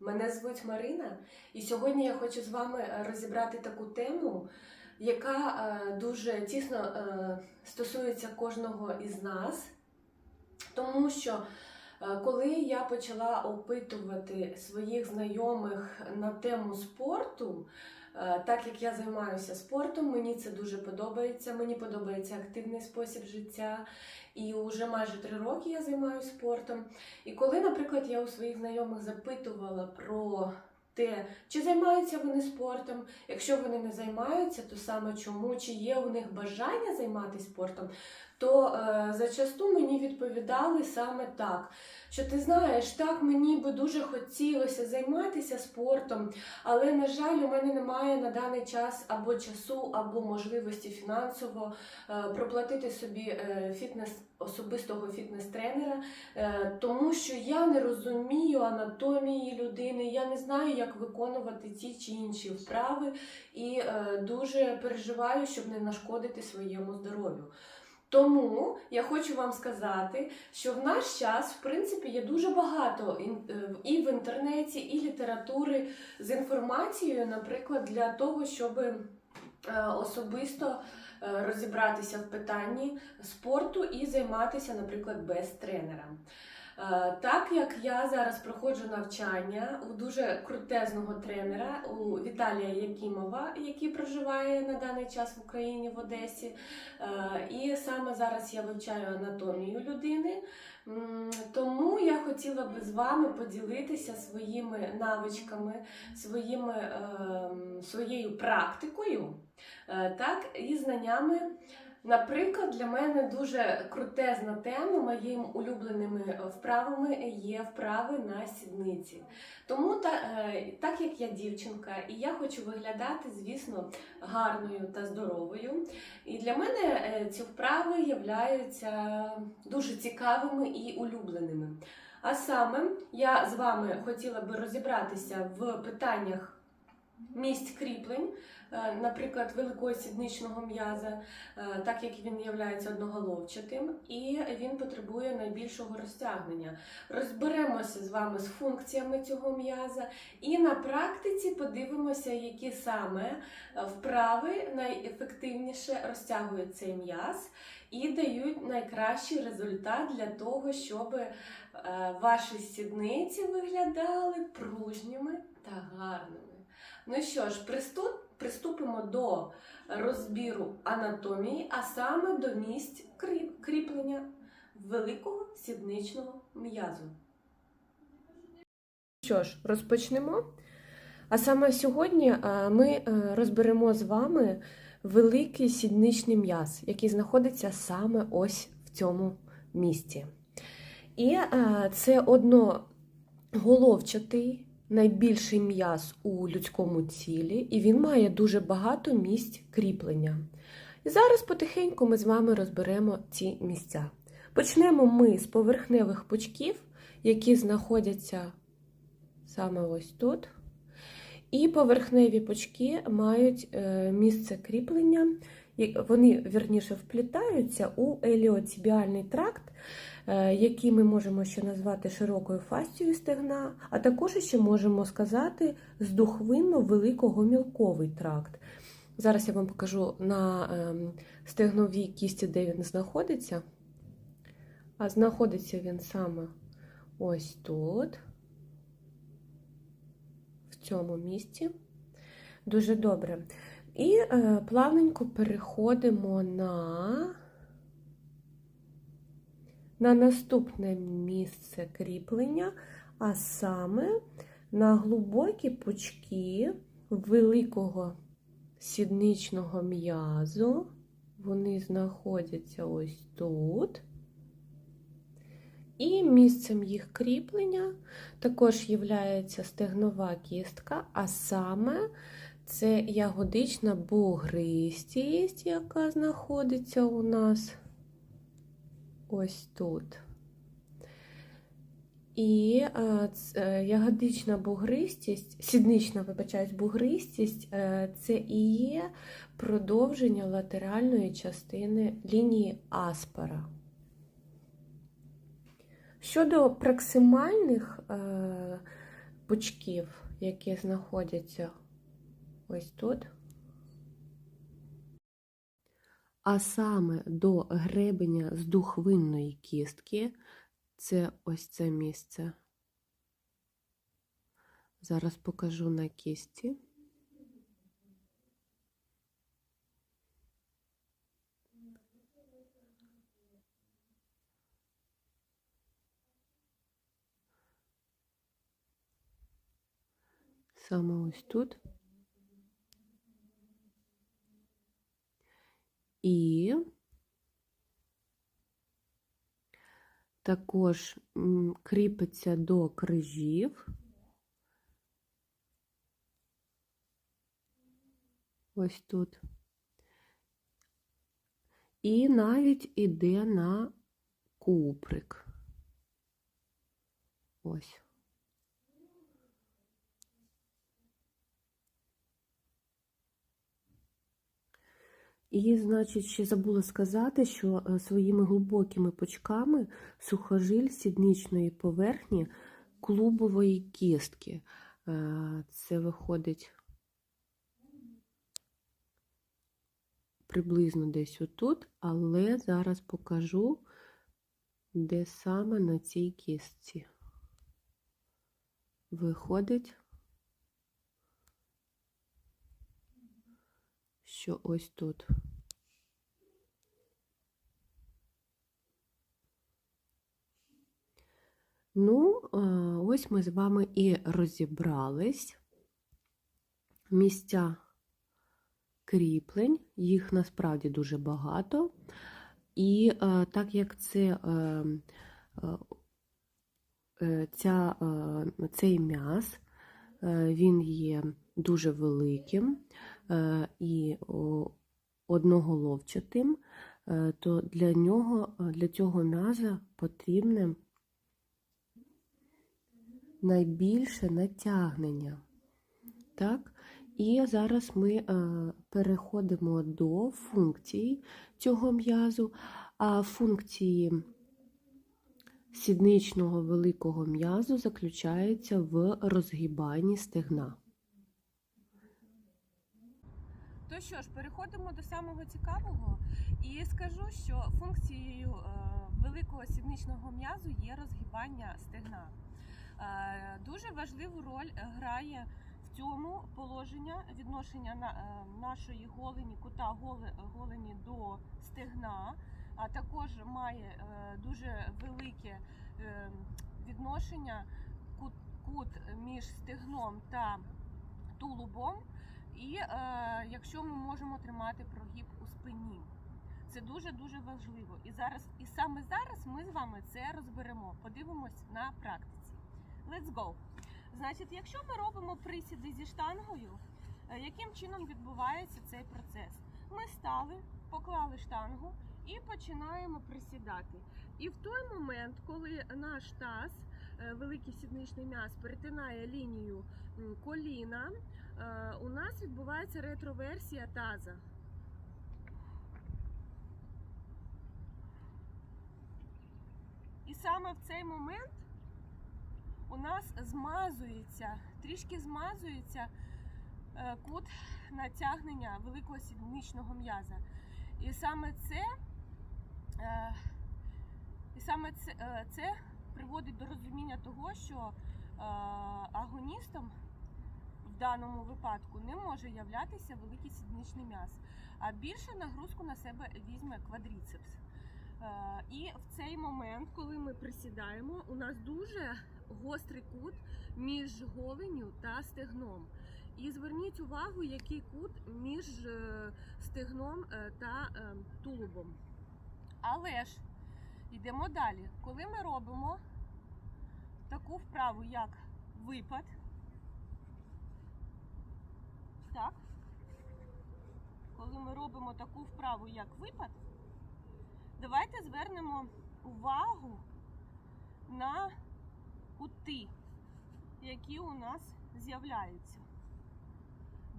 Мене звуть Марина, і сьогодні я хочу з вами е, розібрати таку тему, яка е, дуже тісно е, стосується кожного із нас. Тому що коли я почала опитувати своїх знайомих на тему спорту, так як я займаюся спортом, мені це дуже подобається. Мені подобається активний спосіб життя. І вже майже три роки я займаюся спортом. І коли, наприклад, я у своїх знайомих запитувала про те, чи займаються вони спортом, якщо вони не займаються, то саме чому, чи є у них бажання займатися спортом, то е, зачасту мені відповідали саме так, що ти знаєш, так мені би дуже хотілося займатися спортом, але, на жаль, у мене немає на даний час або часу, або можливості фінансово е, проплатити собі е, фітнес особистого фітнес-тренера, е, тому що я не розумію анатомії людини, я не знаю, як виконувати ті чи інші вправи, і е, дуже переживаю, щоб не нашкодити своєму здоров'ю. Тому я хочу вам сказати, що в наш час, в принципі, є дуже багато е, і в інтернеті, і літератури з інформацією, наприклад, для того, щоб е, особисто е, розібратися в питанні спорту і займатися, наприклад, без тренера. Е, Так як я зараз проходжу навчання у дуже крутезного тренера у Віталія Якімова, який проживає на даний час в Україні в Одесі. Е, І саме зараз я вивчаю анатомію людини. Тому я хотіла би з вами поділитися своїми навичками, своїми, ем, своєю практикою, е, так, і знаннями. Наприклад, для мене дуже крутезна тема моїми улюбленими вправами є вправи на сідниці. Тому та, е, так як я дівчинка, і я хочу виглядати, звісно, гарною та здоровою. І для мене е, ці вправи являються дуже цікавими і улюбленими. А саме я з вами хотіла би розібратися в питаннях місць кріплень, е, наприклад, великого сідничного м'яза, е, так як він є одноголовчатим, і він потребує найбільшого розтягнення. Розберемося з вами з функціями цього м'яза, і на практиці подивимося, які саме е, вправи найефективніше розтягують цей м'яз і дають найкращий результат для того, щоб ваші сідниці виглядали пружніми та гарними. Ну що ж, приступ, приступимо до розбіру анатомії, а саме до місць крі- кріплення великого сідничного м'язу. Що ж, розпочнемо. А саме сьогодні ми е, розберемо з вами великий сідничний м'яз, який знаходиться саме ось в цьому місці. І е, це одноголовчатий найбільший м'яз у людському тілі, і він має дуже багато місць кріплення. І зараз потихеньку ми з вами розберемо ці місця. Почнемо ми з поверхневих пучків, які знаходяться саме ось тут. І поверхневі пучки мають е, місце кріплення, вони вірніше вплітаються у еліоцібіальний тракт, е, який ми можемо ще назвати широкою фастією стегна, а також ще можемо сказати здухвинно-великого мілковий тракт. Зараз я вам покажу на ем, стегновій кісті, де він знаходиться. А знаходиться він саме ось тут, в цьому місці. Дуже добре. І е, плавненько переходимо на, на наступне місце кріплення, а саме на глибокі пучки великого сідничного м'язу. Вони знаходяться ось тут. І місцем їх кріплення також є стегнова кістка, а саме це ягодична бугристість, яка знаходиться у нас ось тут. І е, ягодична бугристість, сіднична, вибачаюсь, бугристість е, це і є продовження латеральної частини лінії аспера. Щодо проксимальних е, пучків, які знаходяться ось тут. А саме до гребеня з духвинної кістки це ось це місце. Зараз покажу на кісті. Саме ось тут. І також кріпиться до крижів. Ось тут. І навіть іде на куприк. Ось. І, значить, ще забула сказати, що е, своїми глибокими почками сухожиль сідничної поверхні клубової кістки. Е, Це виходить приблизно десь отут, але зараз покажу, де саме на цій кістці. Виходить, що ось тут. Ну, е, ось ми з вами і розібрались. Місця кріплень, їх насправді дуже багато. І е, так як це, е, ця, цей м'яз, він є дуже великим і о, одноголовчатим, е, то для нього, для цього м'яза потрібне найбільше натягнення. Так? І зараз ми е, переходимо до функції цього м'язу, а функції сідничного великого м'язу заключаються в розгибанні стегна. То що ж, переходимо до самого цікавого і скажу, що функцією е, великого сідничного м'язу є розгибання стегна. Е, Дуже важливу роль грає в цьому положення відношення е, нашої голені, кута голені до стегна, а також має е, дуже велике е, відношення кут між стегном та тулубом. І е, якщо ми можемо тримати прогиб у спині, це дуже дуже важливо. І зараз, і саме зараз ми з вами це розберемо. Подивимось на практиці. Let's go! Значить, якщо ми робимо присіди зі штангою, е, яким чином відбувається цей процес? Ми стали, поклали штангу і починаємо присідати. І в той момент, коли наш таз, е, великий сідничний м'яз, перетинає лінію коліна, у нас відбувається ретроверсія таза. І саме в цей момент у нас змазується, трішки змазується е, кут натягнення великого сідничного м'яза. І саме це, е, і саме це, е, це приводить до розуміння того, що е, агоністом в даному випадку не може являтися великий сідничний м'яз, а більше нагрузку на себе візьме квадріцепс. Е, І в цей момент, коли ми присідаємо, у нас дуже гострий кут між голеню та стегном. І зверніть увагу, який кут між е, стегном е, та тулубом. Але ж йдемо далі. Коли ми робимо таку вправу, як випад, так, коли ми робимо таку вправу, як випад, давайте звернемо увагу на кути, які у нас з'являються.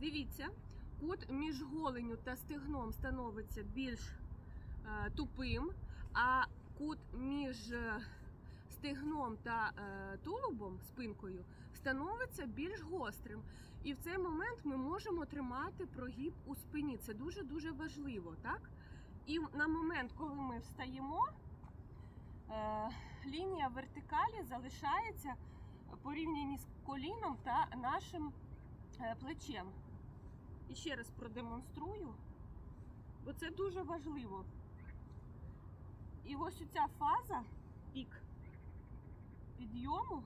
Дивіться, кут між голеню та стегном становиться більш е, тупим, а кут між е, стегном та е, тулубом, спинкою, становиться більш гострим. І в цей момент ми можемо тримати прогиб у спині. Це дуже дуже важливо, так? І на момент, коли ми встаємо, е, лінія вертикалі залишається порівняні з коліном та нашим е, плечем. І ще раз продемонструю, бо це дуже важливо. І ось ця фаза, пік підйому,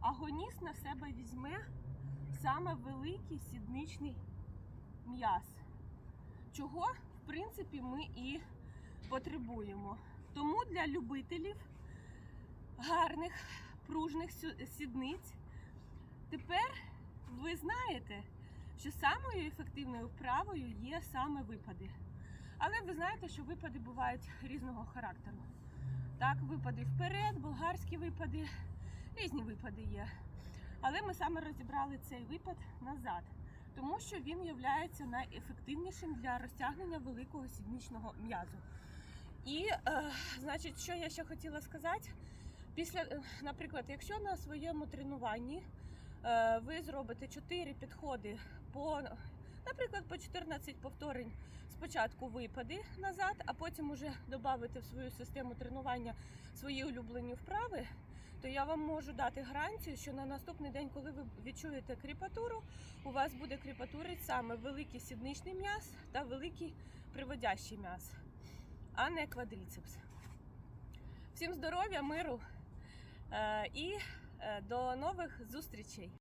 агоніст на себе візьме саме великий сідничний м'яз. Чого, в принципі, ми і потребуємо. Тому для любителів гарних пружних сідниць тепер ви знаєте, що самою ефективною вправою є саме випади. Але ви знаєте, що випади бувають різного характеру. Так, випади вперед, болгарські випади, різні випади є. Але ми саме розібрали цей випад назад, тому що він є найефективнішим для розтягнення великого сідничного м'язу. І, е, значить, що я ще хотіла сказати, після, е, наприклад, якщо на своєму тренуванні е, ви зробите 4 підходи по, наприклад, по 14 повторень спочатку випади назад, а потім уже додати в свою систему тренування свої улюблені вправи, то я вам можу дати гарантію, що на наступний день, коли ви відчуєте кріпатуру, у вас буде кріпатурить саме великий сідничний м'яз та великий приводящий м'яз, а не квадріцепс. Всім здоров'я, миру е, і е, до нових зустрічей!